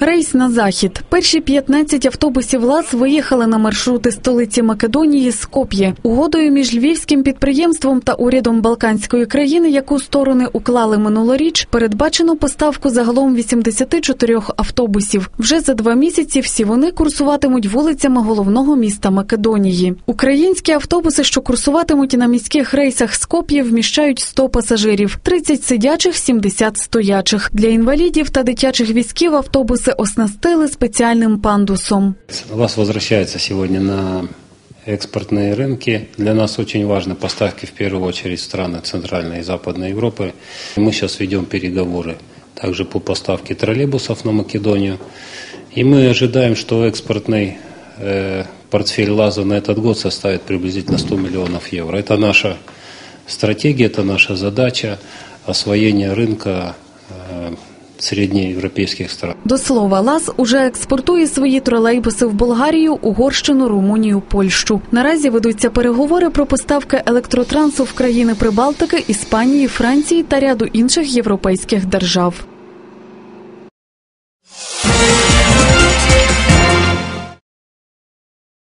Рейс на захід. Перші 15 автобусів ЛАЗ виїхали на маршрути столиці Македонії Скоп'є. Угодою між львівським підприємством та урядом Балканської країни, яку сторони уклали минулоріч, передбачено поставку загалом 84 автобусів. Вже за два місяці всі вони курсуватимуть вулицями головного міста Македонії. Українські автобуси, що курсуватимуть на міських рейсах Скоп'є, вміщають 100 пасажирів, 30 сидячих, 70 стоячих. Для інвалідів та дитячих візків автобуси оснастили спеціальним пандусом. ЛАЗ возвращается сегодня на экспортные рынки. Для нас очень важны поставки в первую очередь в страны Центральной и Западной Европы. Мы сейчас ведем переговоры также по поставке троллейбусов на Македонию. И мы ожидаем, что экспортный э, портфель ЛАЗа на этот год составит приблизительно 100 миллионов евро. Это наша стратегия, это наша задача освоения рынка среднеевропейских стран. До слова, ЛАЗ уже експортує свої тролейбуси в Болгарію, Угорщину, Румунію, Польщу. Наразі ведуться переговори про поставки електротрансу в країни Прибалтики, Іспанії, Франції та ряду інших європейських держав.